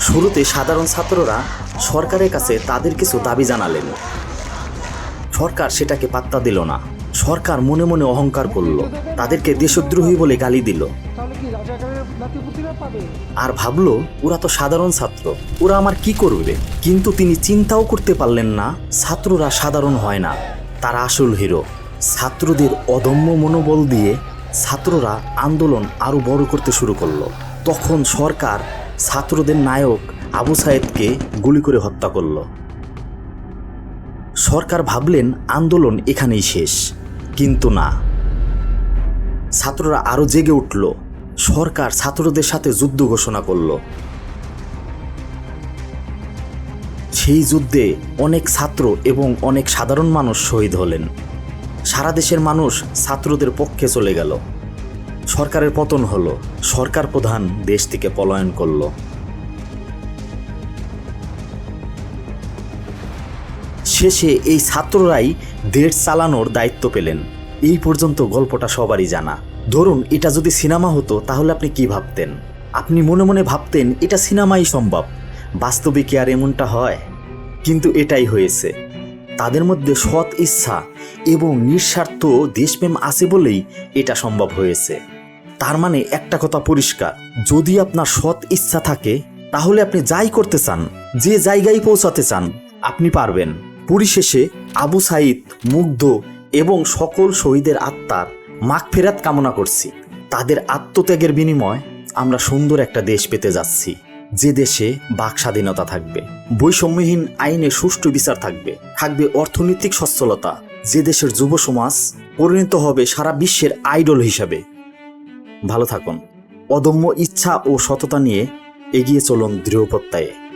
শুরুতে সাধারণ ছাত্ররা সরকারের কাছে তাদের কিছু দাবি জানালেন। সরকার সেটাকে পাত্তা দিল না। সরকার মনে মনে অহংকার করল। তাদেরকে দেশদ্রোহী বলে গালি দিল। আর ভাবলো ওরা তো সাধারণ ছাত্র। ওরা আমার কি করবে? কিন্তু তিনি চিন্তাও করতে পারলেন না। ছাত্ররা সাধারণ হয় না। তারা আসল হিরো। ছাত্রদের অদম্য মনোবল দিয়ে ছাত্ররা আন্দোলন আরও বড় করতে শুরু করল। তখন সরকার ছাত্রদের নায়ক আবু সায়েদকে গুলি করে হত্যা করল। সরকার ভাবলেন আন্দোলন এখানেই শেষ, কিন্তু না। ছাত্ররা আরও জেগে উঠল। সরকার ছাত্রদের সাথে যুদ্ধ ঘোষণা করল। সেই যুদ্ধে অনেক ছাত্র এবং অনেক সাধারণ মানুষ শহীদ হলেন। সারা দেশের মানুষ ছাত্রদের পক্ষে চলে গেল। সরকারের পতন হলো। সরকার প্রধান দেশ থেকে পলায়ন করল। শেষে এই ছাত্ররাই দেশ চালানোর দায়িত্ব পেলেন। এই পর্যন্ত গল্পটা সবারই জানা। ধরুন, এটা যদি সিনেমা হতো, তাহলে আপনি কি ভাবতেন? আপনি মনে মনে ভাবতেন, এটা সিনেমাই সম্ভব। বাস্তবে কি আর এমনটা হয়? কিন্তু এটাই হয়েছে। তাদের মধ্যে সৎ ইচ্ছা এবং নিঃস্বার্থ দেশপ্রেম আছে বলেই এটা সম্ভব হয়েছে। তার মানে একটা কথা পরিষ্কার। যদি আপনার সৎ ইচ্ছা থাকে, তাহলে আপনি যাই করতে চান, যে জায়গায় পৌঁছাতে চান, আপনি পারবেন। পরিশেষে আবু সাইদ মুগ্ধ এবং সকল শহীদের আত্মার মাগফেরাত কামনা করছি। তাদের আত্মত্যাগের বিনিময় আমরা সুন্দর একটা দেশ পেতে যাচ্ছি। যে দেশে বাক স্বাধীনতা থাকবে, বৈষম্যহীন আইনে সুষ্ঠু বিচার থাকবে থাকবে অর্থনৈতিক সচ্ছলতা। যে দেশের যুব সমাজ পরিণত হবে সারা বিশ্বের আইডল হিসাবে। ভালো থাকুন। অদম্য ইচ্ছা ও সততা নিয়ে এগিয়ে চলুন দৃঢ় প্রত্যয়ে